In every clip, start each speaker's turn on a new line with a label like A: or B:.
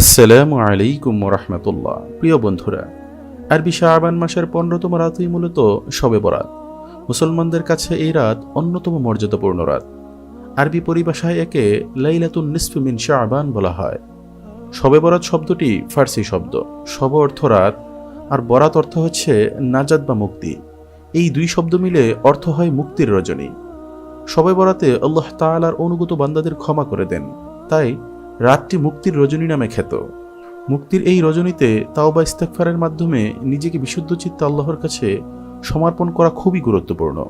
A: আসসালামু আলাইকুম রহমতুল্লাহ প্রিয় বন্ধুরা, আরবি শাহবান মাসের পনেরোতম রাতই মূলত শবে বরাত। মুসলমানদের কাছে এই রাত অন্যতম মর্যাদাপূর্ণ রাত। আরবি পরিভাষায় একে লাইলাতুন নিসফি মিন শাহবান বলা হয়। শবে বরাত শব্দটি ফার্সি শব্দ। শব অর্থ রাত, আর বরাত অর্থ হচ্ছে নাজাদ বা মুক্তি। এই দুই শব্দ মিলে অর্থ হয় মুক্তির রজনী। শবে বরাতে আল্লাহ তাআলার অনুগত বান্দাদের ক্ষমা করে দেন। তাই রাতটি মুক্তির রজনী নামে খ্যাত। মুক্তির এই রজনীতে তাওবা ইস্তেকফারের মাধ্যমে নিজেকে বিশুদ্ধ চিত্ত আল্লাহর কাছে সমর্পণ করা খুবই গুরুত্বপূর্ণ।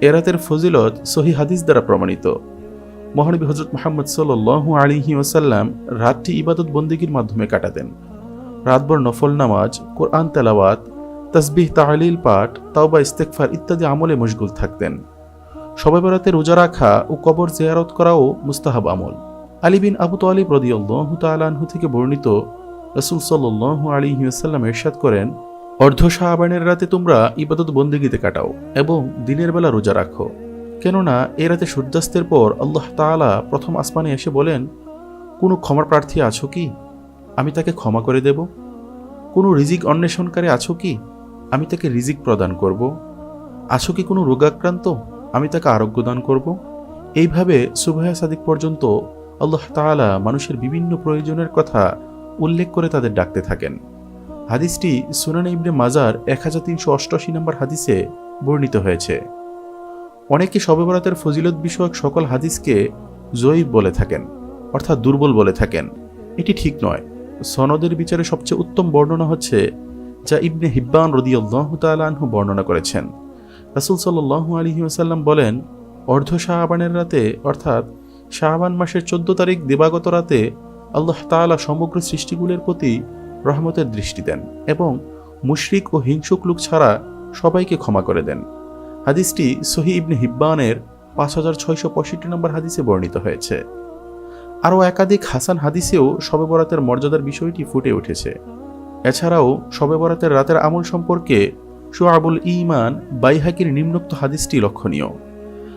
A: এ রাতের ফজিলত সহি হাদিস দ্বারা প্রমাণিত। মহানবী হজরত মোহাম্মদ সাল্লু আলিহি ওসাল্লাম রাতটি ইবাদত বন্দিগির মাধ্যমে কাটাতেন। রাতভর নফল নামাজ, কোরআন তেলাওয়াত, তসবিহ, তাহলিল পাঠ, তাওবা ইস্তেকফার ইত্যাদি আমলে মশগুল থাকতেন। সবাই বেড়াতে রোজা রাখা ও কবর জেয়ারত করাও মুস্তাহাব আমল। আলী বিন আবু তালিব রদিয়াল্লাহু তালাহু থেকে বর্ণিত রসুল সাল্লাহ আলী সাল্লাম এরশাদ করেন, অর্ধ শাহবানের রাতে তোমরা ইবাদত বন্দিগিতে কাটাও এবং দিনের বেলা রোজা রাখো। কেননা এ রাতে সূর্যাস্তের পর আল্লাহ তাআলা প্রথম আসমানে এসে বলেন, কোনো ক্ষমার প্রার্থী আছো কি? আমি তাকে ক্ষমা করে দেব। কোনো রিজিক অন্বেষণকারী আছো কি? আমি তাকে রিজিক প্রদান করব। আছো কি কোনো রোগাক্রান্ত? আমি তাকে আরোগ্য দান করব। এইভাবে সুবাহ সাদিক পর্যন্ত আল্লাহ তাআলা মানুষের বিভিন্ন প্রয়োজনের কথা উল্লেখ করে তাদের ডাকতে থাকেন। হাদিসটি সুনান ইবনে মাজার এক হাজার তিনশো অষ্টআশি নম্বর হাদিসে বর্ণিত হয়েছে। অনেকে শবে বরাতের ফজিলত বিষয়ক সকল হাদিসকে জয়ীব বলে থাকেন, অর্থাৎ দুর্বল বলে থাকেন। এটি ঠিক নয়। সনদের বিচারে সবচেয়ে উত্তম বর্ণনা হচ্ছে যা ইবনে হিব্বান রদিয়াল্লাহু তাআলাহু বর্ণনা করেছেন। রাসূল আলাইহি ওয়াসাল্লাম বলেন, অর্ধ শাহবানের রাতে, অর্থাৎ শাহবান মাসের চোদ্দ তারিখ দিবাগত রাতে আল্লাহ তাআলা সমগ্র সৃষ্টিগুলোর প্রতি রহমতের দৃষ্টি দেন এবং মুশরিক ও হিংসুক লোক ছাড়া সবাইকে ক্ষমা করে দেন। হাদিসটি সহি ইবনে হিব্বানের পাঁচ হাজার ছয়শো পঁয়ষট্টি নম্বর হাদিসে বর্ণিত হয়েছে। আরও একাধিক হাসান হাদিসেও শবে বরাতের মর্যাদার বিষয়টি ফুটে উঠেছে। এছাড়াও শবে বরাতের রাতের আমল সম্পর্কে শোয়াবুল ইমান বাইহাকির নিম্নোক্ত হাদিসটি লক্ষণীয়।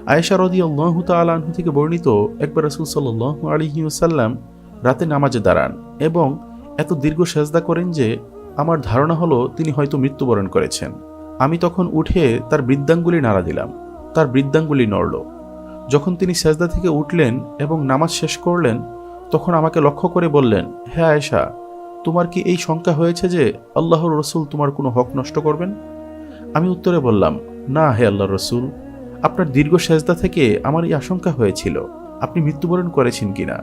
A: আয়েশা রদি আল্লাহ তালাহু থেকে বর্ণিত একবার রসুল সাল্লাহ আলহিউসাল্লাম রাতে নামাজে দাঁড়ান এবং এত দীর্ঘ সেজদা করেন যে আমার ধারণা হলো তিনি হয়তো মৃত্যুবরণ করেছেন। আমি তখন উঠে তার বৃদ্ধাঙ্গুলি নাড়া দিলাম। তার বৃদ্ধাঙ্গুলি নড়ল। যখন তিনি সেজদা থেকে উঠলেন এবং নামাজ শেষ করলেন, তখন আমাকে লক্ষ্য করে বললেন হ্যাঁ আয়েশা, তোমার কি এই শঙ্কা হয়েছে যে আল্লাহর রসুল তোমার কোনো হক নষ্ট করবেন? আমি উত্তরে বললাম, না হে আল্লাহর রসুল। আপনার দীর্ঘ সেজদা থেকে আমার এই আশঙ্কা হয়েছিল, আপনি মৃত্যুবরণ করেছেন কিনা?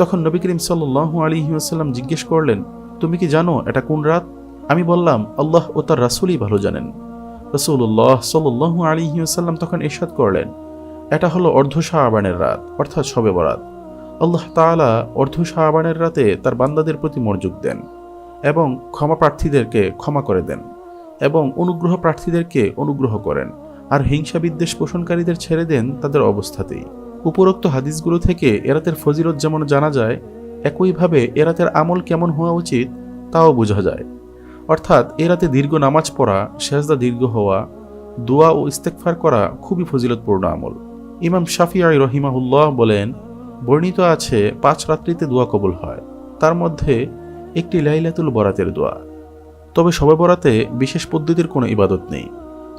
A: তখন নবী করিম সাল্লু আলী আসাল্লাম জিজ্ঞেস করলেন, তুমি কি জানো এটা কোন রাত? আমি বললাম, আল্লাহ ও তার রাসুলই ভালো জানেন। রসুল্লাহ সাল্লু আলী আসাল্লাম তখন এরশাদ করলেন, এটা হলো অর্ধ শাহবানের রাত, অর্থাৎ শবে বরাত। আল্লাহ তাআলা অর্ধ শাহবানের রাতে তার বান্দাদের প্রতি মনোযোগ দেন এবং ক্ষমা প্রার্থীদেরকে ক্ষমা করে দেন এবং অনুগ্রহ প্রার্থীদেরকে অনুগ্রহ করেন। আর হিংসা বিদ্বেষ পোষণকারীদের ছেড়ে দেন তাদের অবস্থাতেই। উপরোক্ত হাদিসগুলো থেকে এরাতের ফজিলত যেমন জানা যায়, একইভাবে এরাতের আমল কেমন হওয়া উচিত, তাও বোঝা যায়। অর্থাৎ এরাতে দীর্ঘ নামাজ পড়া, সেজদা দীর্ঘ হওয়া, দোয়া ও ইস্তেকফার করা খুবই ফজিলতপূর্ণ আমল। ইমাম শাফিআই রহিমাহুল্লাহ বলেন, বর্ণিত আছে, পাঁচ রাত্রিতে দোয়া কবুল হয়। তার মধ্যে একটি লাইলাতুল বরাতের দোয়া। তবে সবে বরাতে বিশেষ পদ্ধতির কোনো ইবাদত নেই।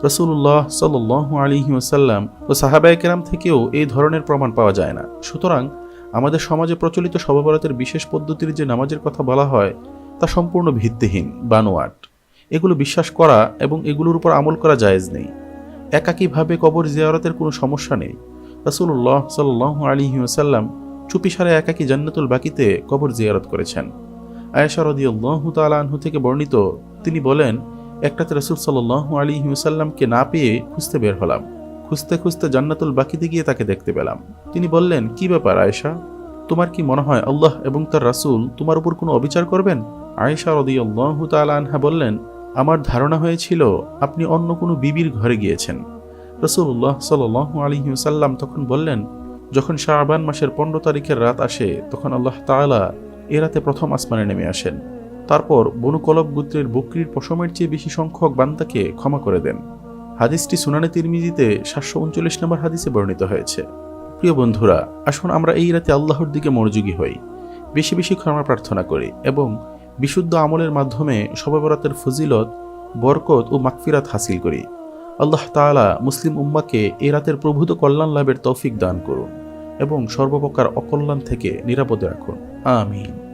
A: রসুল্লাহ সাল আলিহি ওসাল্লাম ও সাহাবায় কেরাম থেকেও এই ধরনের প্রমাণ পাওয়া যায় না। সুতরাং আমাদের সমাজে প্রচলিত সভাবরাতের বিশেষ পদ্ধতির যে নামাজের কথা বলা হয়, তা সম্পূর্ণ ভিত্তিহীন, বানোয়াট। এগুলো বিশ্বাস করা এবং এগুলোর উপর আমল করা জায়েজ নেই। একাকীভাবে কবর জিয়ারতের কোনো সমস্যা নেই। রসুল্লাহ সাল আলিহি ওসাল্লাম চুপিসারে একাকী জান্নাতুল বাকিতে কবর জিয়ারত করেছেন। আয়েশা রদিউল্লাহ তালাহু থেকে বর্ণিত, তিনি বলেন একটাতে রসুল সাল্লাহ আলী হিউসাল্লামকে না পেয়ে খুঁজতে বের হলাম। খুঁজতে খুঁজতে জান্নাতুল বাকিতে গিয়ে তাকে দেখতে পেলাম। তিনি বললেন, কি ব্যাপার আয়েশা? তোমার কি মনে হয় আল্লাহ এবং তার রাসুল তোমার উপর কোনো অবিচার করবেন? আয়েশা রদি আল্লাহ তালহা বললেন, আমার ধারণা হয়েছিল আপনি অন্য কোনো বিবির ঘরে গিয়েছেন। রসুল্লাহ সাল আলী হুসাল্লাম তখন বললেন, যখন শাহবান মাসের পনেরো তারিখের রাত আসে, তখন আল্লাহ তালা এ রাতে প্রথম আসমানে নেমে আসেন। তারপর বনু কলব গোত্রের বকরির পশমের চেয়ে বেশি সংখ্যক বান্দাকে ক্ষমা করে দেন। হাদিসটি সুনানে তিরমিজিতে সাতশো উনচল্লিশ নম্বর হাদিসে বর্ণিত হয়েছে। প্রিয় বন্ধুরা, আসুন আমরা এই রাতে আল্লাহর দিকে মনোযোগী হই। বেশি বেশি ক্ষমা প্রার্থনা করি এবং বিশুদ্ধ আমলের মাধ্যমে শবে বরাতের ফজিলত, বরকত ও মাকফিরাত হাসিল করি। আল্লাহ তাআলা মুসলিম উম্মাকে এ রাতের প্রভূত কল্যাণ লাভের তৌফিক দান করুন এবং সর্বপ্রকার অকল্যাণ থেকে নিরাপদে রাখুন। আমিন।